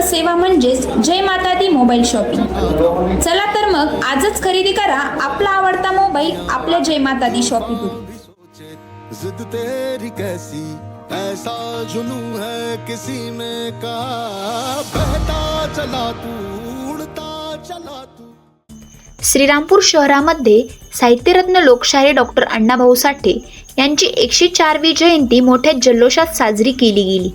सेवा म्हणजेच जय माता दी मोबाईल शॉपिंग. चला तर मग आजच खरेदी करा आपला आवडता मोबाईल आपल्या जय माता दी सोचे जिद तेरी कैसी ऐसा जुनू है किसी में का। बहता चला तू उड़ता चला तू। श्रीरामपूर शहरामध्ये साहित्यरत्न लोकशाहीर डॉक्टर अण्णाभाऊ साठे यांची एकशे चारवी जयंती मोठ्या जल्लोषात साजरी केली गेली.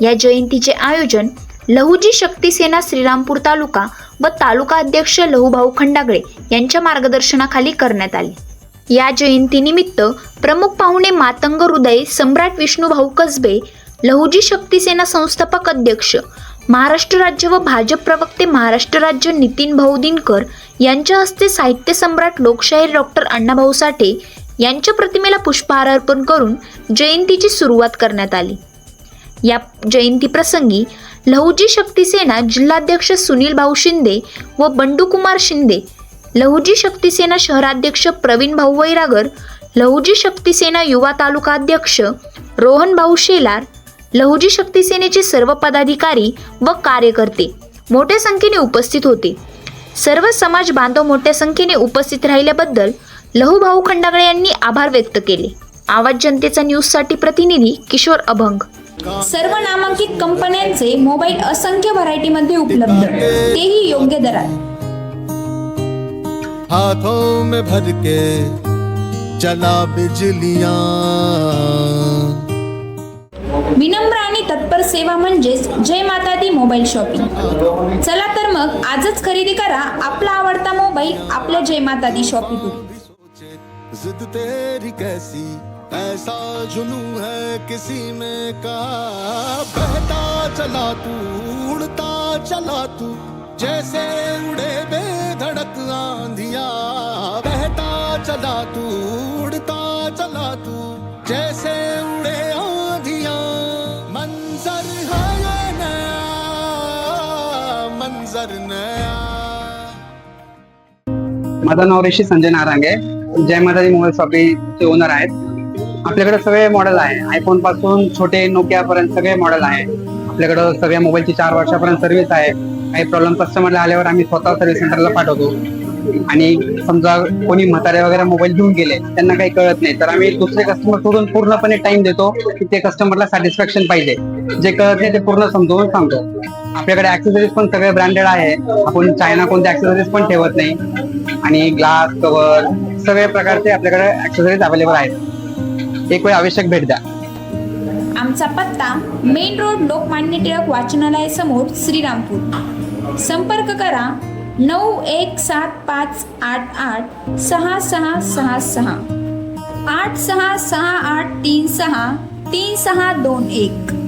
या जयंतीचे आयोजन लहुजी शक्ती सेना श्रीरामपूर तालुका व तालुका अध्यक्ष लहूभाऊ खंडागळे यांच्या मार्गदर्शनाखाली करण्यात आले. या जयंतीनिमित्त प्रमुख पाहुणे मातंग हृदय सम्राट विष्णुभाऊ कसबे लहुजी शक्ती सेना संस्थापक अध्यक्ष महाराष्ट्र राज्य व भाजप प्रवक्ते महाराष्ट्र राज्य नितीन भाऊ दिनकर यांच्या हस्ते साहित्य सम्राट लोकशाहीर डॉक्टर अण्णाभाऊ साठे यांच्या प्रतिमेला पुष्पहार अर्पण करून जयंतीची सुरुवात करण्यात आली. या जयंतीप्रसंगी लहुजी शक्ती सेना जिल्हाध्यक्ष सुनील भाऊ शिंदे व बंडूकुमार शिंदे लहुजी शक्ती सेना शहराध्यक्ष प्रवीण भाऊ वैरागर लहुजी शक्ती सेना युवा तालुका अध्यक्ष रोहन भाऊ शेलार लहुजी शक्ती सेनेचे सर्व पदाधिकारी व कार्यकर्ते मोठ्या संख्येने उपस्थित होते. सर्व समाज बांधव मोठ्या संख्येने उपस्थित राहिल्याबद्दल लहूभाऊ खंडागळे यांनी आभार व्यक्त केले. आवाज जनतेचा न्यूजसाठी प्रतिनिधी किशोर अभंग. सर्व नामांकित कंपन्यांचे मोबाईल असंख्य व्हरायटीमध्ये उपलब्ध. तेही योग्य दरात. हाथों में भर के चला बिजलियां. विनम्र आणि तत्पर सेवा म्हणजेच जय माता दी मोबाईल शॉपिंग. चला तर मग आजच खरेदी करा आपला आवडता मोबाईल आपल्या जय माता दी कैसी? ऐसा जुनू है किसी में का बहता चला तू, उड़ता चला तू, जैसे उड़े बेधड़क आंधिया। बहता चला तू, उड़ता चला तू, जैसे उड़े आंधिया। मंजर है नया, मंजर नया। माझं नाव ऋषी संजय नारांगे, जय माताजी मोबाईल शॉपीचे ओनर आहेत आपल्याकडे सगळे मॉडेल आहे. आयफोनपासून छोटे नोकिया पर्यंत सगळे मॉडेल आहे. आपल्याकडे सगळ्या मोबाईलची चार वर्षापर्यंत सर्व्हिस आहे. काही प्रॉब्लेम कस्टमरला आल्यावर आम्ही स्वतः सर्व्हिस सेंटरला पाठवतो. आणि समजा कोणी म्हातारे वगैरे मोबाईल घेऊन गेले त्यांना काही कळत नाही. तर आम्ही दुसरे कस्टमर सोडून पूर्णपणे टाइम देतो की ते कस्टमरला सॅटिस्फॅक्शन पाहिजे. जे कळत नाही ते पूर्ण समजवून सांगतो. आपल्याकडे ऍक्सेसरीज पण सगळे ब्रँडेड आहे. आपण चायना कोणते ऍक्सेसरीज पण ठेवत नाही. आणि ग्लास कव्हर सगळ्या प्रकारचे आपल्याकडे ऍक्सेसरीज अवेलेबल आहेत. एक वेळ आवश्यक भेट द्या. आमचा पत्ता मेन रोड लोकमान्य टिळक वाचनालय समोर श्रीरामपूर. संपर्क करा नऊ एक सात पाच आठ आठ सहा सहा सहा सहा. आठ सहा सहा आठ तीन सहा तीन सहा दोन एक.